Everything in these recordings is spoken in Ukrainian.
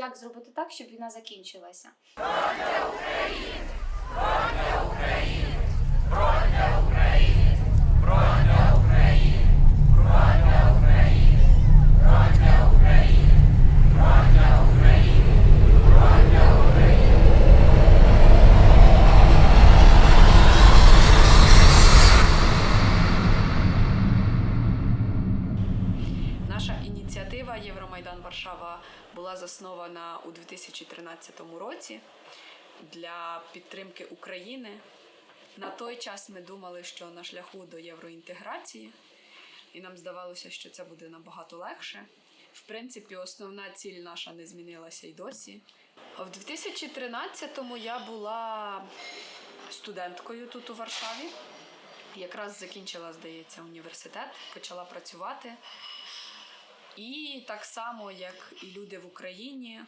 як зробити так, щоб війна закінчилася. Наша заснована у 2013 році для підтримки України. На той час ми думали, що на шляху до євроінтеграції, і нам здавалося, що це буде набагато легше. В принципі, основна ціль наша не змінилася й досі. В 2013-му я була студенткою тут у Варшаві. Якраз закінчила, здається, університет, почала працювати. І так само, як і люди в Україні,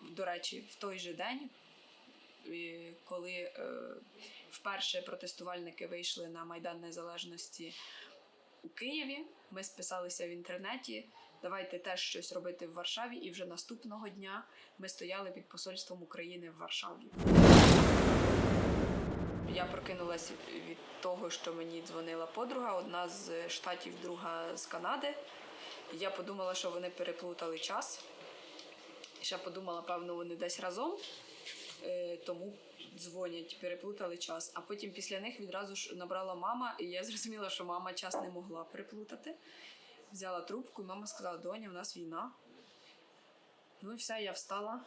до речі, в той же день, коли е, вперше протестувальники вийшли на Майдан Незалежності у Києві, ми списалися в інтернеті. Давайте теж щось робити в Варшаві. І вже наступного дня ми стояли під посольством України в Варшаві. Я прокинулася від того, що мені дзвонила подруга, одна з штатів, друга з Канади. Я подумала, що вони переплутали час. Ще подумала, певно, вони десь разом, е, тому дзвонять, переплутали час. А потім після них відразу ж набрала мама, і я зрозуміла, що мама час не могла переплутати. Взяла трубку, і мама сказала: Доня, у нас війна. Ну і все, я встала.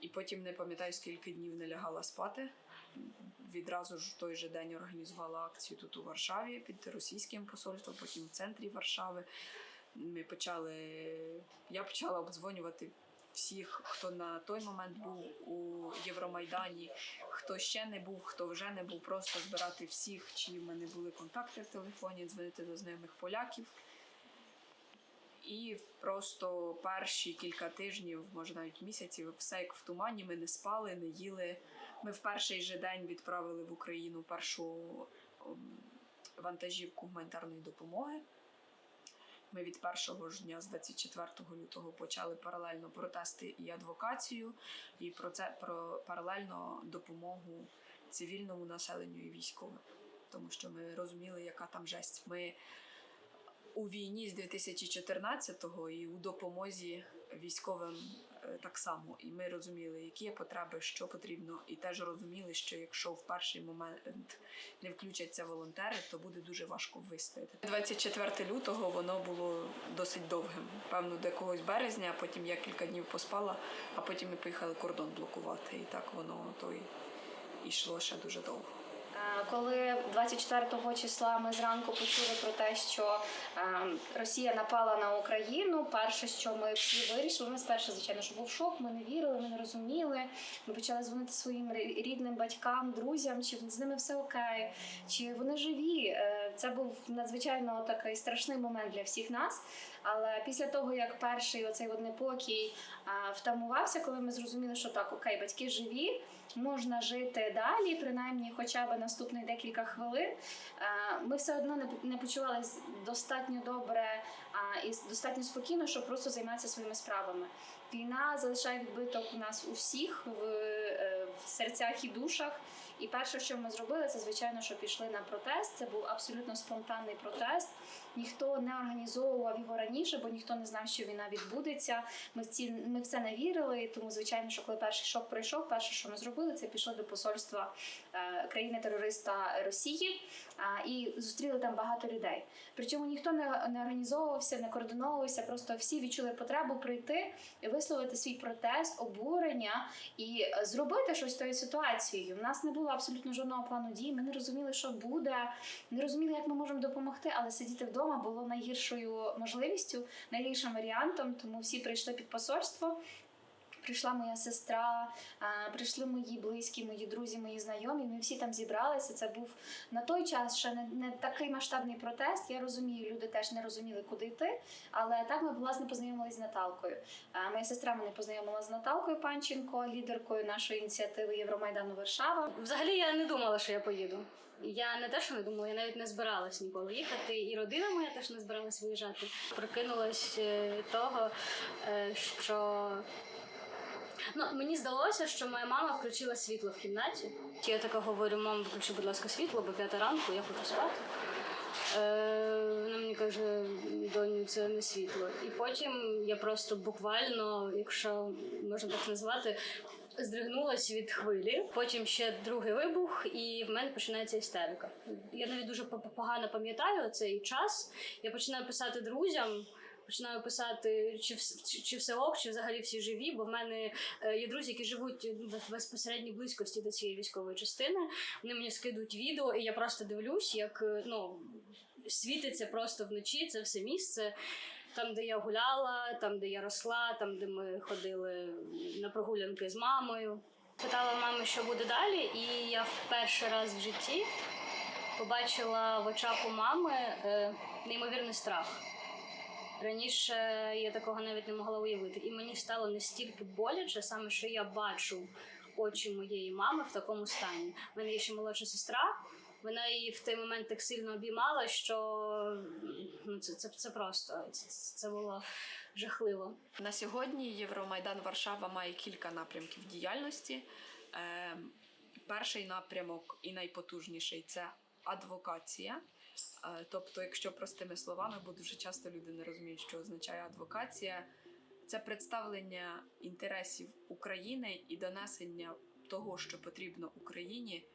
І потім не пам'ятаю, скільки днів не лягала спати. Відразу ж в той же день організувала акцію тут у Варшаві під російським посольством, потім в центрі Варшави. Ми почали, я почала обдзвонювати всіх, хто на той момент був у Євромайдані, хто ще не був, хто вже не був, просто збирати всіх, чиї в мене були контакти в телефоні, дзвонити до знайомих поляків. І просто перші кілька тижнів, може навіть місяців, все як в тумані. Ми не спали, не їли. Ми в перший же день відправили в Україну першу вантажівку гуманітарної допомоги. Ми від першого ж дня з 24 лютого почали паралельно протести і адвокацію, і про це про паралельно допомогу цивільному населенню і військовим. Тому що ми розуміли, яка там жесть. Ми у війні з 2014-го і у допомозі військовим так само. І ми розуміли, які є потреби, що потрібно, і теж розуміли, що якщо в перший момент не включаться волонтери, то буде дуже важко вистояти. 24 лютого воно було досить довгим. Певно, до якогось березня, а потім я кілька днів поспала, а потім ми поїхали кордон блокувати. І так воно то й йшло ще дуже довго. Е, Коли 24 числа ми зранку почули про те, що е, Росія напала на Україну, перше, що ми всі вирішили, ми спершу, звичайно, що був шок, ми не вірили, ми не розуміли. Ми почали дзвонити своїм рідним батькам, друзям, чи з ними все окей, чи вони живі. Це був надзвичайно такий страшний момент для всіх нас. Але після того, як перший оцей от непокій втамувався, коли ми зрозуміли, що так, окей, батьки живі, можна жити далі, принаймні хоча б наступних декілька хвилин. Ми все одно не, почувалися достатньо добре і достатньо спокійно, щоб просто займатися своїми справами. Війна залишає відбиток у нас у всіх е, в серцях і душах. І перше, що ми зробили, це звичайно, що пішли на протест. Це був абсолютно спонтанний протест. Ніхто не організовував його раніше, бо ніхто не знав, що війна відбудеться. Ми в ці ми в це не вірили. Тому, звичайно, що коли перший шок пройшов, перше, що ми зробили, це пішли до посольства е, країни-терориста Росії а, і зустріли там багато людей. Причому ніхто не, не організовувався, не координовувався. Просто всі відчули потребу прийти і висловити свій протест, обурення і е, зробити щось з тою ситуацією. У нас не було абсолютно жодного плану дій. Ми не розуміли, що буде, не розуміли, як ми можемо допомогти, але сидіти вдома було найгіршою можливістю, найгіршим варіантом. Тому всі прийшли під посольство. Прийшла моя сестра, прийшли мої близькі, мої друзі, мої знайомі. Ми всі там зібралися. Це був на той час ще не, не такий масштабний протест. Я розумію, люди теж не розуміли, куди йти. Але так ми власне познайомилися з Наталкою. Моя сестра мене познайомила з Наталкою Панченко, лідеркою нашої ініціативи Євромайдану Варшава. Взагалі я не думала, що я поїду. Я не те, що не думала, я навіть не збиралась ніколи їхати. І родина моя теж не збиралась виїжджати. Прокинулась е, того, е, що Ну, мені здалося, що моя мама включила світло в кімнаті. Я така говорю, мам, виключи, будь ласка, світло, бо п'ята ранку, я хочу спати. Е, вона мені каже, доню, це не світло. І потім я просто буквально, якщо можна так назвати, здригнулась від хвилі. Потім ще другий вибух, і в мене починається істерика. Я навіть дуже погано пам'ятаю цей час. Я починаю писати друзям. Починаю писати, чи, чи, чи все ок, чи взагалі всі живі, бо в мене е, є друзі, які живуть в безпосередній близькості до цієї військової частини. Вони мені скидують відео, і я просто дивлюсь, як е, ну, світиться просто вночі це все місце. Там, де я гуляла, там, де я росла, там, де ми ходили на прогулянки з мамою. Питала мами, що буде далі, і я в перший раз в житті побачила в очах у мами е, неймовірний страх. Раніше я такого навіть не могла уявити. І мені стало настільки боляче, саме що я бачу очі моєї мами в такому стані. У мене є ще молодша сестра. Вона її в той момент так сильно обіймала, що ну, це, це, це просто це, це було жахливо. На сьогодні Євромайдан Варшава має кілька напрямків діяльності. Е, перший напрямок і найпотужніший це адвокація. Тобто, якщо простими словами, бо дуже часто люди не розуміють, що означає адвокація, це представлення інтересів України і донесення того, що потрібно Україні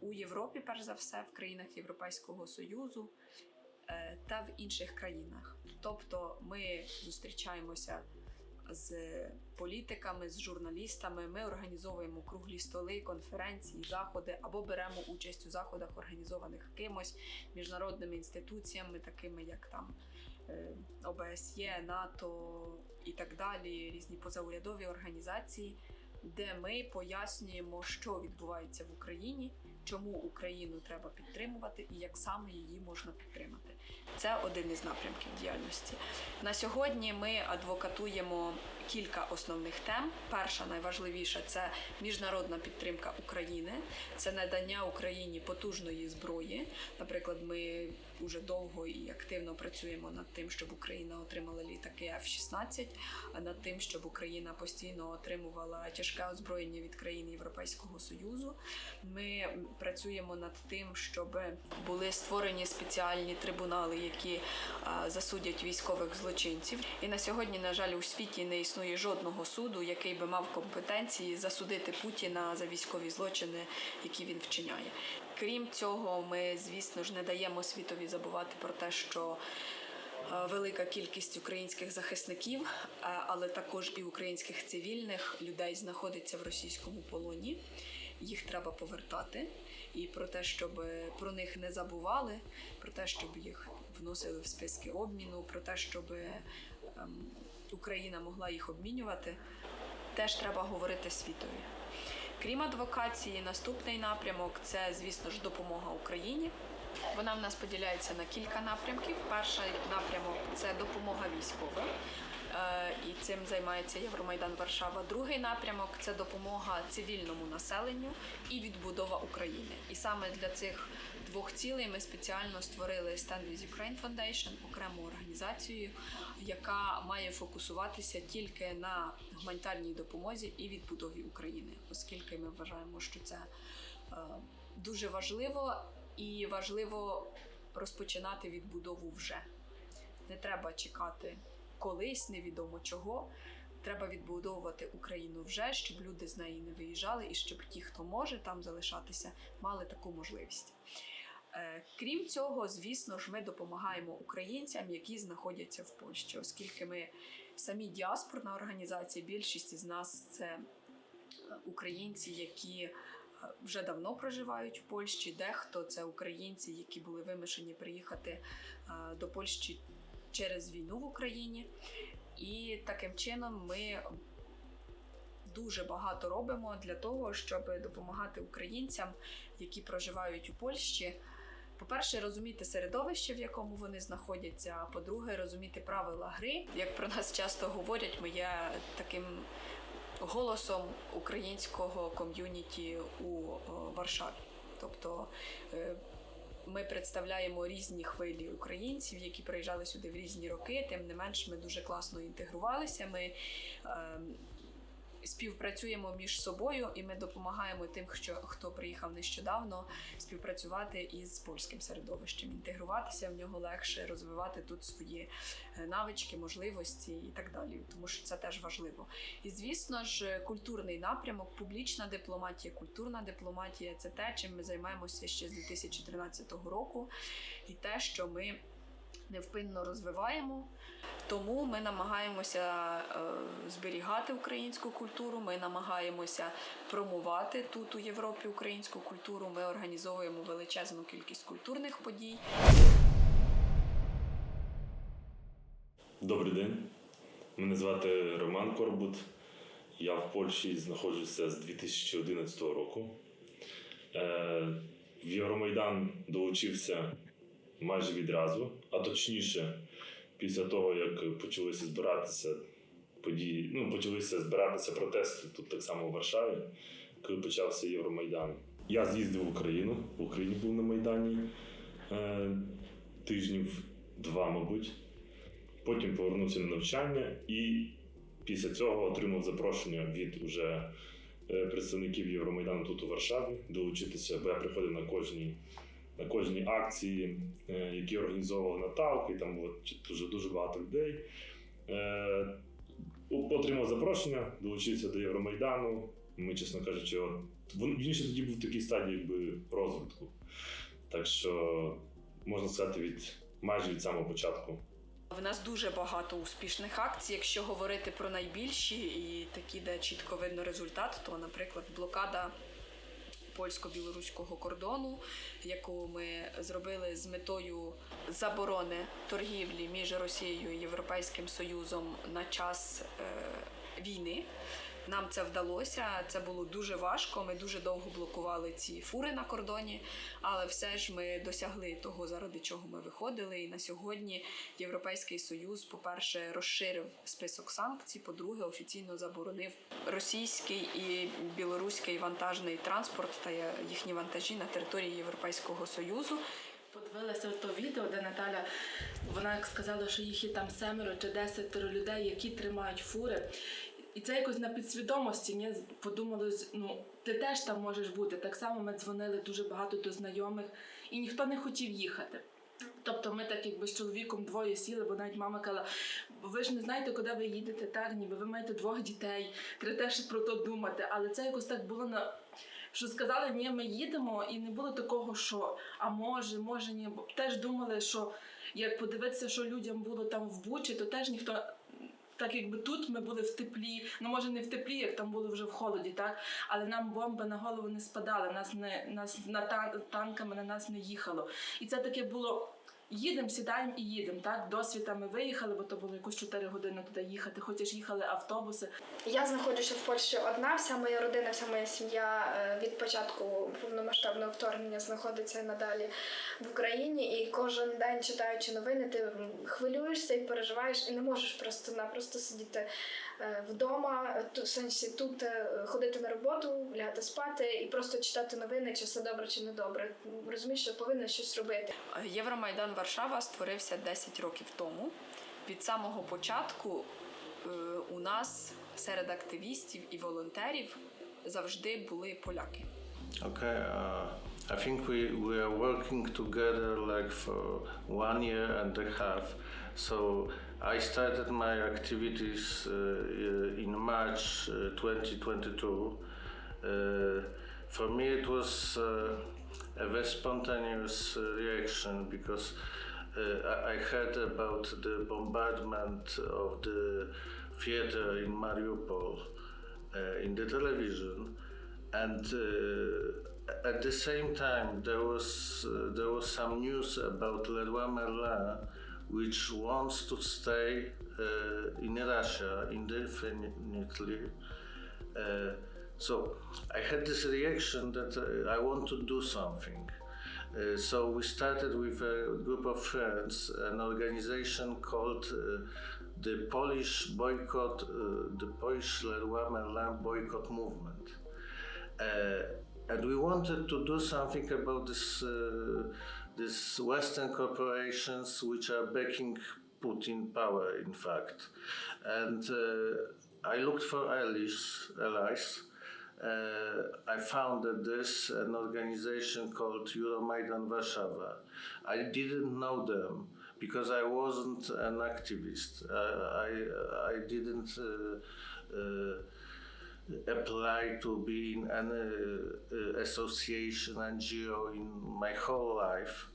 у Європі, перш за все, в країнах Європейського Союзу е, та в інших країнах. Тобто ми зустрічаємося з політиками, з журналістами. Ми організовуємо круглі столи, конференції, заходи або беремо участь у заходах, організованих кимось міжнародними інституціями, такими як там е, ОБСЄ, НАТО і так далі, різні позаурядові організації, де ми пояснюємо, що відбувається в Україні, чому Україну треба підтримувати і як саме її можна підтримати. Це один із напрямків діяльності. На сьогодні ми адвокатуємо кілька основних тем. Перша найважливіша це міжнародна підтримка України, це надання Україні потужної зброї. Наприклад, ми дуже довго і активно працюємо над тим, щоб Україна отримала літаки F-16, а над тим, щоб Україна постійно отримувала тяжке озброєння від країн Європейського Союзу. Ми працюємо над тим, щоб були створені спеціальні трибунали, які засудять військових злочинців. І на сьогодні, на жаль, у світі не існує жодного суду, який би мав компетенції засудити Путіна за військові злочини, які він вчиняє. Крім цього, ми, звісно ж, не даємо світові забувати про те, що е, велика кількість українських захисників, е, але також і українських цивільних людей знаходиться в російському полоні. Їх треба повертати. І про те, щоб про них не забували, про те, щоб їх вносили в списки обміну, про те, щоб ем, Україна могла їх обмінювати, теж треба говорити світові. Крім адвокації, наступний напрямок це, звісно ж, допомога Україні. Вона в нас поділяється на кілька напрямків. Перший напрямок це допомога військовим. Е, І цим займається Євромайдан Варшава. Другий напрямок це допомога цивільному населенню і відбудова України. І саме для цих двох цілей ми спеціально створили Stand with Ukraine Foundation, окрему організацію, яка має фокусуватися тільки на гуманітарній допомозі і відбудові України, оскільки ми вважаємо, що це е, дуже важливо і важливо розпочинати відбудову вже. Не треба чекати колись, невідомо чого. Треба відбудовувати Україну вже, щоб люди з неї не виїжджали, і щоб ті, хто може там залишатися, мали таку можливість. Е, Крім цього, звісно ж, ми допомагаємо українцям, які знаходяться в Польщі, оскільки ми самі діаспорна організація, більшість із нас це е, українці, які е, вже давно проживають в Польщі. Дехто це українці, які були вимушені приїхати до Польщі через війну в Україні. І таким чином ми дуже багато робимо для того, щоб допомагати українцям, які проживають у Польщі. По-перше, розуміти середовище, в якому вони знаходяться. А по-друге, розуміти правила гри. Як про нас часто говорять, ми є таким голосом українського ком'юніті у Варшаві. Тобто е, ми представляємо різні хвилі українців, які приїжджали сюди в різні роки. Тим не менш, ми дуже класно інтегрувалися. Ми е, співпрацюємо між собою, і ми допомагаємо тим, що хто приїхав нещодавно, співпрацювати із польським середовищем, інтегруватися в нього легше, розвивати тут свої е, навички, можливості і так далі. Тому що це теж важливо. І звісно ж, культурний напрямок, публічна дипломатія, культурна дипломатія це те, чим ми займаємося ще з 2013 року, і те, що ми невпинно розвиваємо. Тому ми намагаємося е, зберігати українську культуру. Ми намагаємося промувати тут у Європі українську культуру. Ми організовуємо величезну кількість культурних подій. Добрий день. Мене звати Роман Корбут. Я в Польщі знаходжуся з 2011 року. Е, В Євромайдан долучився майже відразу, а точніше, після того, як почалися збиратися події, ну, почалися збиратися протести тут так само в Варшаві, коли почався Євромайдан. Я з'їздив в Україну, в Україні був на Майдані е, тижнів два, мабуть. Потім повернувся на навчання і після цього отримав запрошення від уже е, представників Євромайдану тут у Варшаві долучитися, бо я приходив на кожні, на кожні акції, е, які організовували Наталку, і там було дуже, дуже багато людей. Е, Отримав запрошення, долучився до Євромайдану. Ми, чесно кажучи, от, він ще тоді був в такій стадії якби, розвитку. Так що можна сказати, від майже від самого початку. В нас дуже багато успішних акцій. Якщо говорити про найбільші і такі, де чітко видно результат, то, наприклад, блокада польсько-білоруського кордону, яку ми зробили з метою заборони торгівлі між Росією і Європейським Союзом на час е, війни. Нам це вдалося. Це було дуже важко. Ми дуже довго блокували ці фури на кордоні, але все ж ми досягли того, заради чого ми виходили. І на сьогодні Європейський Союз, по-перше, розширив список санкцій. По-друге, офіційно заборонив російський і білоруський вантажний транспорт та їхні вантажі на території Європейського Союзу. Подивилася то відео, де Наталя вона сказала, що їх є там семеро чи десятеро людей, які тримають фури. І це якось на підсвідомості мені подумали, ну ти теж там можеш бути. Так само ми дзвонили дуже багато до знайомих, і ніхто не хотів їхати. Тобто ми так якби з чоловіком двоє сіли, бо навіть мама казала, ви ж не знаєте, куди ви їдете, так ніби ви маєте двох дітей, треба теж про то думати. Але це якось так було на що сказали, ні, ми їдемо, і не було такого, що а може, може, ні. Теж думали, що як подивитися, що людям було там в Бучі, то теж ніхто. Так якби тут ми були в теплі, ну може не в теплі, як там були вже в холоді, так але нам бомби на голову не спадали, нас не нас на тан- танками на нас не їхало. І це таке було. Їдемо, сідаємо і їдемо. Так, досвіта ми виїхали, бо то було якось 4 години туди їхати. Хочеш їхали автобуси. Я знаходжуся в Польщі одна, вся моя родина, вся моя сім'я е, від початку повномасштабного вторгнення знаходиться надалі в Україні. І кожен день читаючи новини, ти хвилюєшся і переживаєш, і не можеш просто-напросто сидіти е, вдома, в сенсі тут е, ходити на роботу, лягати спати і просто читати новини, чи все добре, чи не добре. Розумієш, що повинна щось робити. Євромайдан Варшава створився 10 років тому. Від самого початку е, у нас серед активістів і волонтерів завжди були поляки. Okay, uh, I think we, we are working together like for one year and a half. So I started my activities uh, in March uh, 2022. Uh, for me, it was uh, a very spontaneous uh, reaction because uh, I heard about the bombardment of the theater in Mariupol uh, in the television and uh, at the same time there was uh, there was some news about Leroy Merlin which wants to stay uh, in Russia indefinitely uh, so I had this reaction that uh, I want to do something uh, so we started with a group of friends an organization called uh, the Polish boycott, uh, the Polish Leroy Merlin boycott movement. Uh, and we wanted to do something about this, uh, these Western corporations which are backing Putin power, in fact. And I looked for allies. allies. Uh, I found that there's an organization called Euromaidan Warszawa. I didn't know them because I wasn't an activist. Uh, I, I didn't uh, uh, apply to be in uh, association, NGO in my whole life.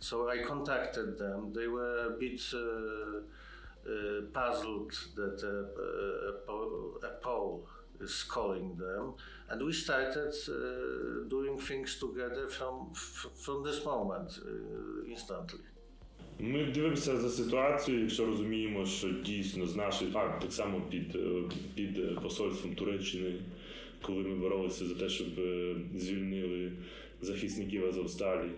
So I contacted them. They were a bit uh, uh, puzzled that a, a, po- a Pole calling them, and we started uh, doing things together from from this moment uh, instantly. Ми дивимося за ситуацією, якщо розуміємо, що дійсно з нашої, а так само під, е, під посольством Туреччини, коли ми боролися за те, щоб е, звільнили захисників Азовсталі.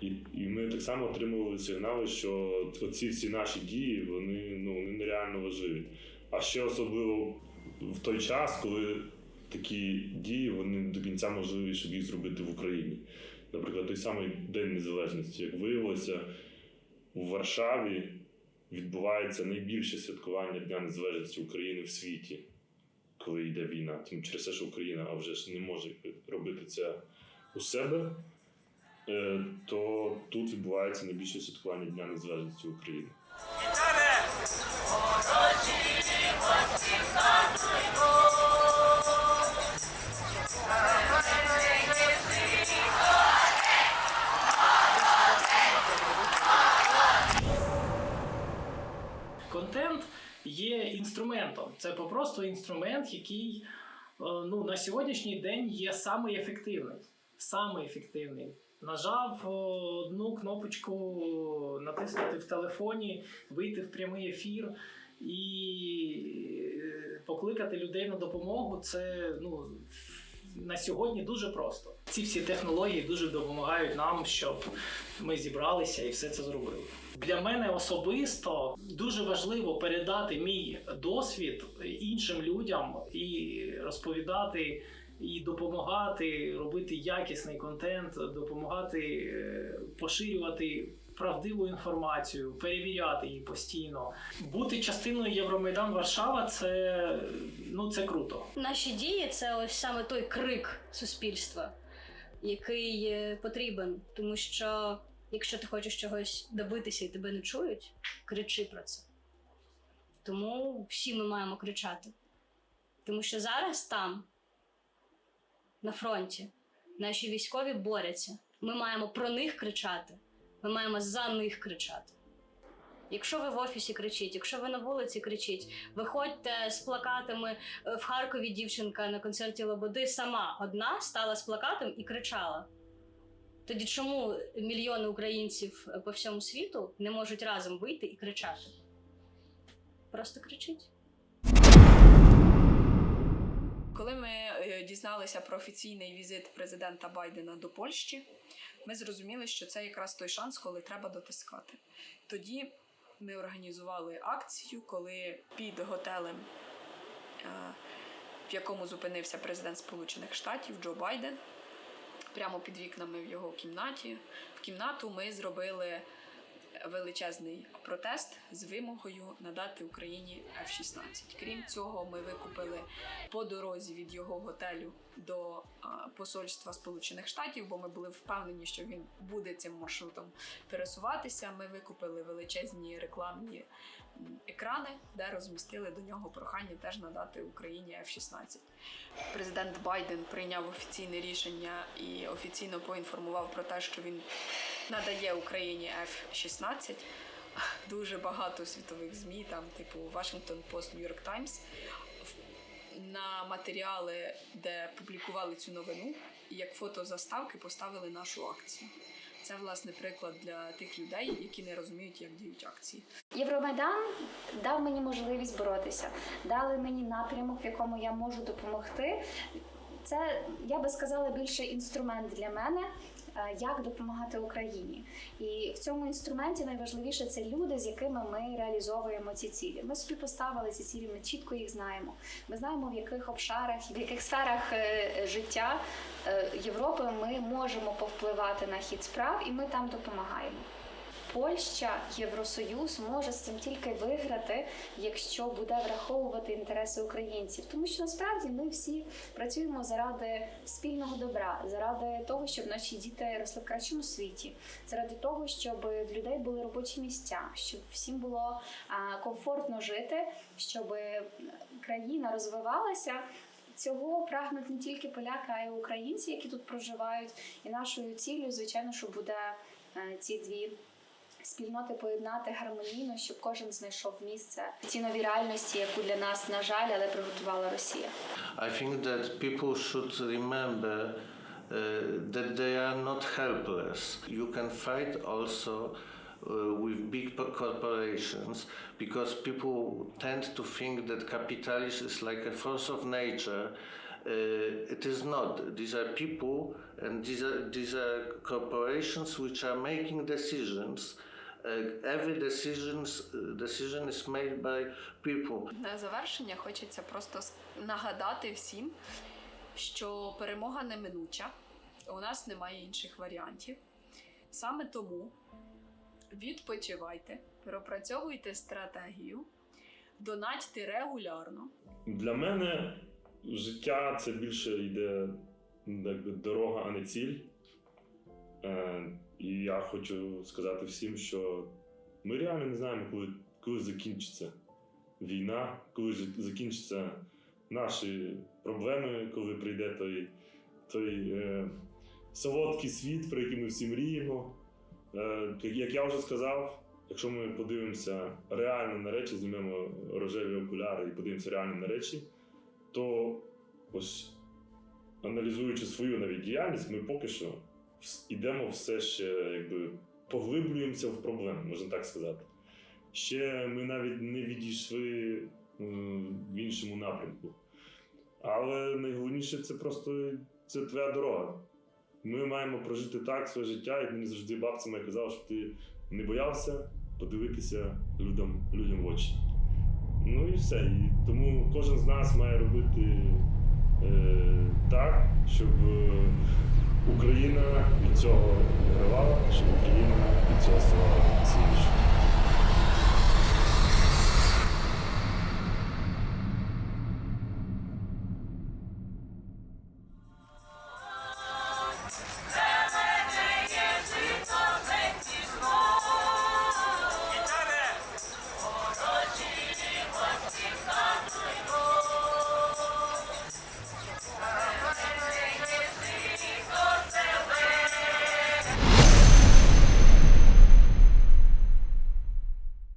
І, і ми так само отримували сигнали, що оці всі наші дії вони, ну, вони нереально важливі. А ще особливо в той час, коли такі дії вони до кінця можливі, щоб їх зробити в Україні. Наприклад, той самий День Незалежності, як виявилося, у Варшаві відбувається найбільше святкування Дня Незалежності України в світі, коли йде війна. Тому через те, що Україна а вже ж не може робити це у себе, е, то тут відбувається найбільше святкування Дня Незалежності України. Контент є інструментом. Це попросту інструмент, який е, ну, на сьогоднішній день є самий ефективний. Самий ефективний. Нажав е, одну кнопочку натиснути в телефоні, вийти в прямий ефір і покликати людей на допомогу. Це ну, на сьогодні дуже просто. Ці всі технології дуже допомагають нам, щоб ми зібралися і все це зробили. Для мене особисто дуже важливо передати мій досвід іншим людям і розповідати, і допомагати робити якісний контент, допомагати е, поширювати правдиву інформацію, перевіряти її постійно. Бути частиною Євромайдан Варшава це ну це круто. Наші дії це ось саме той крик суспільства, який е, потрібен, тому що якщо ти хочеш чогось добитися і тебе не чують, кричи про це. Тому всі ми маємо кричати. Тому що зараз там, на фронті, наші військові борються. Ми маємо про них кричати, ми маємо за них кричати. Якщо ви в офісі кричіть, якщо ви на вулиці кричіть, виходьте з плакатами Е, в Харкові. Дівчинка на концерті Лободи сама одна стала з плакатом і кричала. Тоді чому мільйони українців е, по всьому світу не можуть разом вийти і кричати? Просто кричіть. Коли ми е, дізналися про офіційний візит президента Байдена до Польщі, ми зрозуміли, що це якраз той шанс, коли треба дотискати. Тоді ми організували акцію, коли під готелем, е, в якому зупинився президент Сполучених Штатів Джо Байден, прямо під вікнами в його кімнаті, в кімнату ми зробили величезний протест з вимогою надати Україні F-16. Крім цього, ми викупили по дорозі від його готелю до посольства Сполучених Штатів, бо ми були впевнені, що він буде цим маршрутом пересуватися. Ми викупили величезні рекламні екрани, де розмістили до нього прохання теж надати Україні F-16. Президент Байден прийняв офіційне рішення і офіційно поінформував про те, що він надає Україні F-16. Дуже багато світових змі, там типу Washington Post, New York Times, на матеріали, де публікували цю новину, як фотозаставки поставили нашу акцію. Це власне приклад для тих людей, які не розуміють, як діють акції. Євромайдан дав мені можливість боротися, дали мені напрямок, в якому я можу допомогти. Це я би сказала більше інструмент для мене, як допомагати Україні. І в цьому інструменті найважливіше це люди, з якими ми реалізовуємо ці цілі. Ми собі поставили ці цілі, ми чітко їх знаємо. Ми знаємо, в яких обшарах, в яких сферах е, життя е, Європи ми можемо повпливати на хід справ, і ми там допомагаємо. Польща, Євросоюз може з цим тільки виграти, якщо буде враховувати інтереси українців. Тому що насправді ми всі працюємо заради спільного добра, заради того, щоб наші діти росли в кращому світі, заради того, щоб в людей були робочі місця, щоб всім було комфортно жити, щоб країна розвивалася. Цього прагнуть не тільки поляки, а й українці, які тут проживають. І нашою ціллю, звичайно, що буде е, ці дві спільноти поєднати гармонійно, щоб кожен знайшов місце в цій новій реальності, яку для нас, на жаль, але приготувала Росія. I think that people should remember uh, that they are not helpless. You can fight also uh, with big corporations because people tend to think that capitalism is like a force of nature. Uh, it is not. These are people and these are, these are corporations which are making decisions. Uh, every decisions, uh, decision is made by people. На завершення хочеться просто нагадати всім, що перемога неминуча, у нас немає інших варіантів. Саме тому відпочивайте, пропрацьовуйте стратегію, донатьте регулярно. Для мене життя це більше йде якби, дорога, а не ціль. І я хочу сказати всім, що ми реально не знаємо, коли, коли закінчиться війна, коли закінчаться наші проблеми, коли прийде той, той е, солодкий світ, про який ми всі мріємо. Е, як я вже сказав, якщо ми подивимося реально на речі, знімемо рожеві окуляри і подивимося реально на речі, то ось аналізуючи свою навіть діяльність, ми поки що ідемо все ще якби поглиблюємося в проблему, можна так сказати. Ще ми навіть не відійшли в іншому напрямку. Але найголовніше це просто це твоя дорога. Ми маємо прожити так своє життя, як мені завжди бабця моя казала, щоб ти не боявся подивитися людям, людям в очі. Ну і все. І тому кожен з нас має робити е, так, щоб Україна від цього вигравала, що Україна від цього ставала сильнішою.